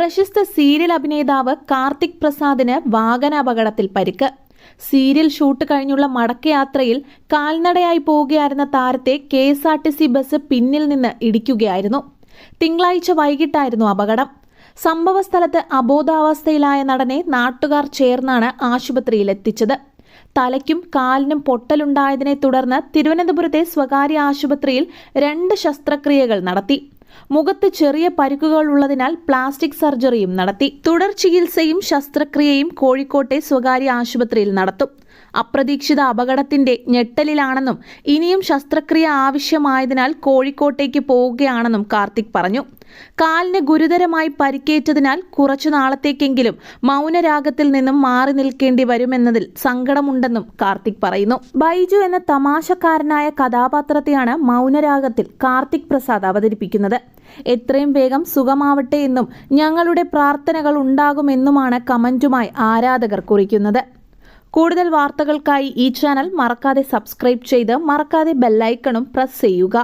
പ്രശസ്ത സീരിയൽ അഭിനേതാവ് കാർത്തിക് പ്രസാദിന് വാഹനാപകടത്തിൽ പരിക്ക്. സീരിയൽ ഷൂട്ട് കഴിഞ്ഞുള്ള മടക്കയാത്രയിൽ കാൽനടയായി പോവുകയായിരുന്ന താരത്തെ K S R T C bus പിന്നിൽ നിന്ന് ഇടിക്കുകയായിരുന്നു. തിങ്കളാഴ്ച വൈകിട്ടായിരുന്നു അപകടം. സംഭവസ്ഥലത്ത് അബോധാവസ്ഥയിലായ നടനെ നാട്ടുകാർ ചേർന്നാണ് ആശുപത്രിയിൽ എത്തിച്ചത് തലയ്ക്കും കാലിനും പൊട്ടലുണ്ടായതിനെ തുടർന്ന് തിരുവനന്തപുരത്തെ സ്വകാര്യ ആശുപത്രിയിൽ രണ്ട് ശസ്ത്രക്രിയകൾ നടത്തി. മുഖത്ത് ചെറിയ പരിക്കുകൾ ഉള്ളതിനാൽ പ്ലാസ്റ്റിക് സർജറിയും നടത്തി. തുടർ ചികിത്സയും ശസ്ത്രക്രിയയും കോഴിക്കോട്ടെ സ്വകാര്യ ആശുപത്രിയിൽ നടത്തും. അപ്രതീക്ഷിത അപകടത്തിന്റെ ഞെട്ടലിലാണെന്നും ഇനിയും ശസ്ത്രക്രിയ ആവശ്യമായതിനാൽ കോഴിക്കോട്ടേക്ക് പോവുകയാണെന്നും കാർത്തിക് പറഞ്ഞു. കാലിന് ഗുരുതരമായി പരിക്കേറ്റതിനാൽ കുറച്ചു നാളത്തേക്കെങ്കിലും മൗനരാഗത്തിൽ നിന്നും മാറി നിൽക്കേണ്ടി വരുമെന്നതിൽ സങ്കടമുണ്ടെന്നും കാർത്തിക് പറയുന്നു. ബൈജു എന്ന തമാശക്കാരനായ കഥാപാത്രത്തെയാണ് മൗനരാഗത്തിൽ കാർത്തിക് പ്രസാദ് അവതരിപ്പിക്കുന്നത്. എത്രയും വേഗം സുഖമാവട്ടെ എന്നും ഞങ്ങളുടെ പ്രാർത്ഥനകൾ ഉണ്ടാകുമെന്നുമാണ് കമന്റുമായി ആരാധകർ കുറിക്കുന്നത്. കൂടുതൽ വാർത്തകൾക്കായി ഈ ചാനൽ മറക്കാതെ സബ്സ്ക്രൈബ് ചെയ്ത് മറക്കാതെ ബെല്ലൈക്കണും പ്രസ് ചെയ്യുക.